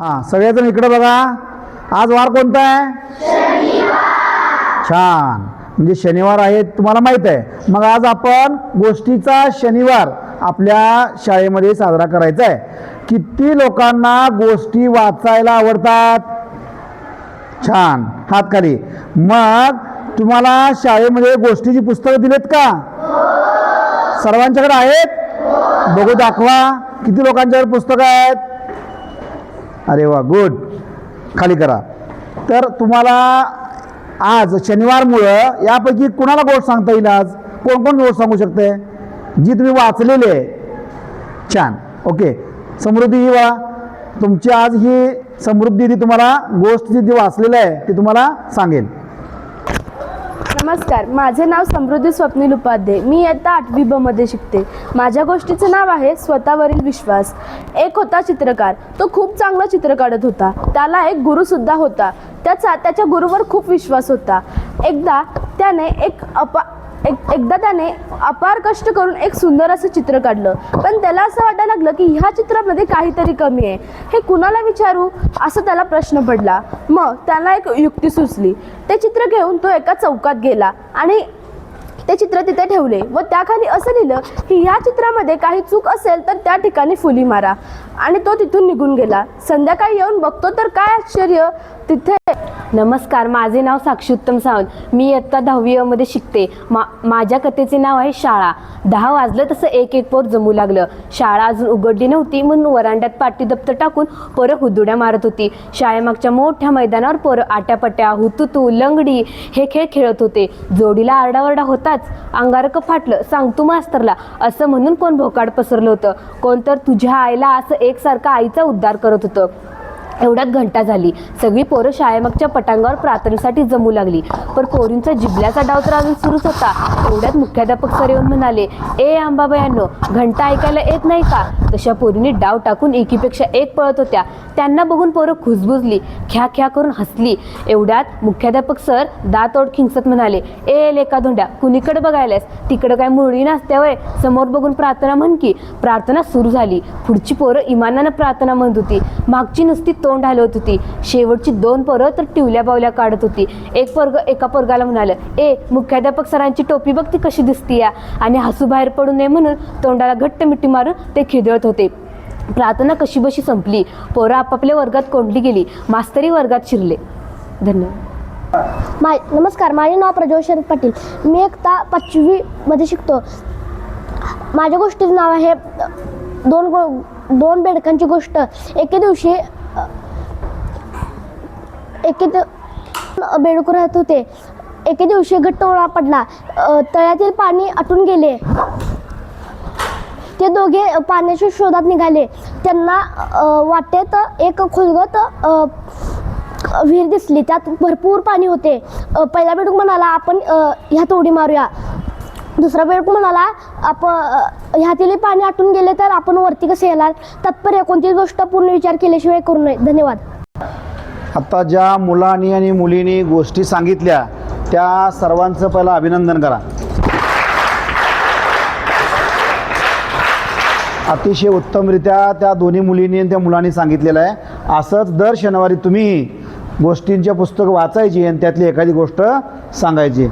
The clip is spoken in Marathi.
हा सगळेजण इकडे बघा. आज वार कोणता आहे? छान. म्हणजे शनिवार आहे तुम्हाला माहीत आहे. मग आज आपण गोष्टीचा शनिवार आपल्या शाळेमध्ये साजरा करायचा आहे. किती लोकांना गोष्टी वाचायला आवडतात? छान. हात खाली. मग तुम्हाला शाळेमध्ये गोष्टीची पुस्तकं दिलेत का? सर्वांच्याकडे आहेत? बघू दाखवा. किती लोकांच्याकडे पुस्तकं आहेत? अरे वा गुड खाली करा. तर तुम्हाला आज शनिवारमुळं यापैकी कुणाला गोष्ट सांगता येईल आज? कोण कोण गोष्ट सांगू शकते? जी तुम्ही वाचलेली आहे. छान. ओके समृद्धी ही वा तुमची आज ही समृद्धी ती तुम्हाला गोष्ट जी ती वाचलेलं आहे ती तुम्हाला सांगेल. नमस्कार माझे नाव समृद्धी स्वप्नील उपाध्ये. मी इयत्ता आठवी बमध्ये शिकते. माझ्या गोष्टीचं नाव आहे स्वतःवरील विश्वास. एक होता चित्रकार. तो खूप चांगला चित्र काढत होता. त्याला एक गुरुसुद्धा होता. त्याचा त्याच्या गुरुवर खूप विश्वास होता. एकदा त्याने एक अपा एक एकदा त्याने अपार कष्ट करून एक सुंदर असं चित्र काढलं. पण त्याला असं वाटायला लागलं की ह्या चित्रामध्ये काहीतरी कमी आहे. हे कुणाला विचारू? असं त्याला प्रश्न पडला. मग त्याला एक युक्ती सुचली. ते चित्र घेऊन तो एका चौकात गेला आणि ते चित्र तिथे ठेवले व त्याखाली असं लिहिलं की ह्या चित्रामध्ये काही चूक असेल तर त्या ठिकाणी फुली मारा. आणि तो तिथून निघून गेला. संध्याकाळी येऊन बघतो तर काय आश्चर्य? तिथे नमस्कार माझे नाव साक्षी उत्तम सावंत. मी इयत्ता दहावी मध्ये शिकते. मा माझ्या कथेचे नाव आहे शाळा. दहा वाजलं तसं एक एक पोर जमू लागलं. शाळा अजून उघडली नव्हती म्हणून वरांड्यात पाटी दप्तर टाकून पोरं हुदुड्या मारत होती. शाळेमागच्या मोठ्या मैदानावर पोरं आट्यापट्या हुतुतू लंगडी हे खेळ खेळत होते. जोडीला आरडाओरडा होताच अंगारकं फाटलं सांग तू मास्तरला असं म्हणून कोण भोकाड पसरलं होतं? कोण तर तुझ्या आईला असं एकसारखं आईचा उद्धार करत होतं? एवढ्यात घंटा झाली. सगळी पोरं शाळेमागच्या पटांगावर प्रार्थनेसाठी जमू लागली. पण पोरींचा जिबल्याचा डाव तर अजून सुरूच होता. एवढ्यात मुख्याध्यापक सर येऊन म्हणाले ए आंबाबायांनो घंटा ऐकायला येत नाही का? तशा पोरींनी डाव टाकून एकीपेक्षा एक पळत होत्या. त्यांना बघून पोरं खुसबुजली ख्या ख्या करून हसली. एवढ्यात मुख्याध्यापक सर दात ओढ खिंचत म्हणाले ए लेका धोंड्या कुणीकडे बघायलास तिकडं काय मुरळी नसते वय? समोर बघून प्रार्थना म्हण की. प्रार्थना सुरू झाली. पुढची पोरं इमानानं प्रार्थना म्हणत होती. मागची नुसती तोंड हलवत होती शेवटची दोन पोरं तर टिवल्या बावल्या काढत होती. एक पोरग एका पोरगाला म्हणालं ए मुख्याध्यापक सरांची टोपी बघ ती कशी दिसती या आणि हसू बाहेर पडू नये म्हणून तोंडाला घट्ट मिठी मारून ते खिदळत होते. प्रार्थना कशी बशी संपली. पोरं आपापल्या वर्गात कोंडली गेली. मास्तरी वर्गात शिरले. धन्यवाद. मा नमस्कार. माझे नाव प्रज्वल शरद पाटील. मी एकता पाचवीमध्ये शिकतो. माझ्या गोष्टीचं नाव आहे दोन गो दोन बेडकांची गोष्ट. एके दिवशी एके बेडूक राहत होते. एके दिवशी घट्ट ओळा पडला तळ्यातील पाणी आटून गेले. ते दोघे पाण्याच्या शोधात निघाले. त्यांना वाटेत एक खुलगत विहीर दिसली. त्यात भरपूर पाणी होते. पहिला बेडूक म्हणाला आपण ह्यात उडी मारूया. दुसरा बेडूक म्हणाला आपण ह्यातील पाणी आटून गेले तर आपण वरती कसे येणार? तात्पर्य कोणतीच गोष्ट पूर्ण विचार केल्याशिवाय करू नये. धन्यवाद. आत्ता ज्या मुलांनी आणि मुलींनी गोष्टी सांगितल्या त्या सर्वांचं पहिलं अभिनंदन करा. अतिशय उत्तमरित्या त्या दोन्ही मुलींनी आणि त्या मुलांनी सांगितलेलं आहे. असंच दर शनिवारी तुम्ही गोष्टींचे पुस्तक वाचायची आणि त्यातली एखादी गोष्ट सांगायची.